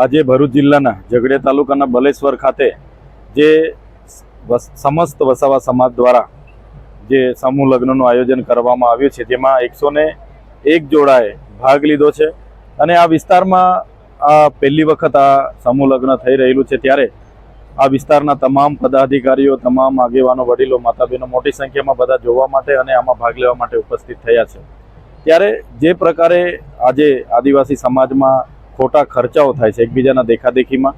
આજે ભરૂચ જિલ્લાના ઝઘડિયા તાલુકાના બલેશ્વર ખાતે જે સમસ્ત વસાવા સમાજ દ્વારા જે સમૂહ લગ્નનું આયોજન કરવામાં આવ્યું છે, જેમાં એકસો એક જોડાએ ભાગ લીધો છે. અને આ વિસ્તારમાં આ પહેલી વખત આ સમૂહ લગ્ન થઈ રહેલું છે, ત્યારે આ વિસ્તારના તમામ પદાધિકારીઓ, તમામ આગેવાનો, વડીલો માતા બહેનો મોટી સંખ્યામાં બધા જોવા માટે અને આમાં ભાગ લેવા માટે ઉપસ્થિત થયા છે. ત્યારે જે પ્રકારે આજે આદિવાસી સમાજમાં ખોટા ખર્ચાઓ થાય છે એકબીજાના દેખાદેખીમાં.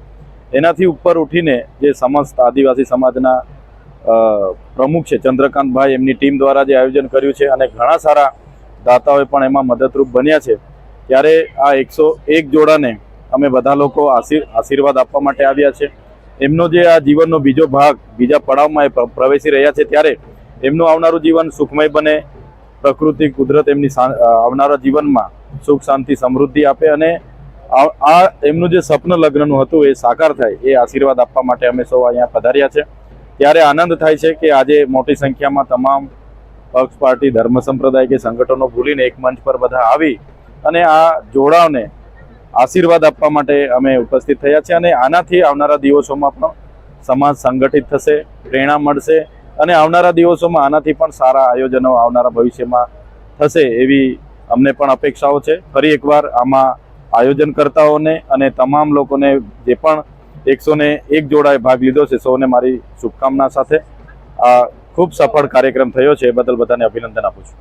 એનાથી ઉપર ઉઠીને જે સમસ્ત આદિવાસી સમાજના પ્રમુખ છે ચંદ્રકાંતભાઈ, એમની ટીમ દ્વારા જે આયોજન કર્યું છે અને ઘણા સારા દાતાઓએ પણ એમાં મદદરૂપ બન્યા છે. ત્યારે આ એકસો એક જોડાને અમે બધા લોકો આશીર, આશીર્વાદ આપવા માટે આવ્યા છે. એમનો જે આ જીવનનો બીજો ભાગ, બીજા પડાવમાં એ પ્રવેશી રહ્યા છે ત્યારે એમનું આવનારું જીવન સુખમય બને. પ્રકૃતિ, કુદરત એમની આવનારા જીવનમાં સુખ, શાંતિ, સમૃદ્ધિ આપે અને આ એમનું જે સ્વપ્ન લગ્નનું હતું એ સાકાર થાય, એ આશીર્વાદ આપવા માટે અમે સૌ અહીંયા પધાર્યા છે. ત્યારે આનંદ થાય છે કે આજે મોટી સંખ્યામાં તમામ પક્ષ, પાર્ટી, ધર્મ સંપ્રદાય કે સંગઠનો ભૂલીને એક મંચ પર બધા આવી અને આ જોડાવને આશીર્વાદ આપવા માટે અમે ઉપસ્થિત થયા છે અને આનાથી આવનારા દિવસોમાં પણ સમાજ સંગઠિત થશે, પ્રેરણા મળશે અને આવનારા દિવસોમાં આનાથી પણ સારા આયોજનો આવનારા ભવિષ્યમાં થશે એવી અમને પણ અપેક્ષાઓ છે. ફરી એકવાર આમાં આયોજનકર્તાઓને અને તમામ લોકોને જે પણ એકસો ને એક જોડાએ ભાગ લીધો છે, સૌને મારી શુભકામના સાથે. આ ખૂબ સફળ કાર્યક્રમ થયો છે, એ બદલ બધાને અભિનંદન આપું છું.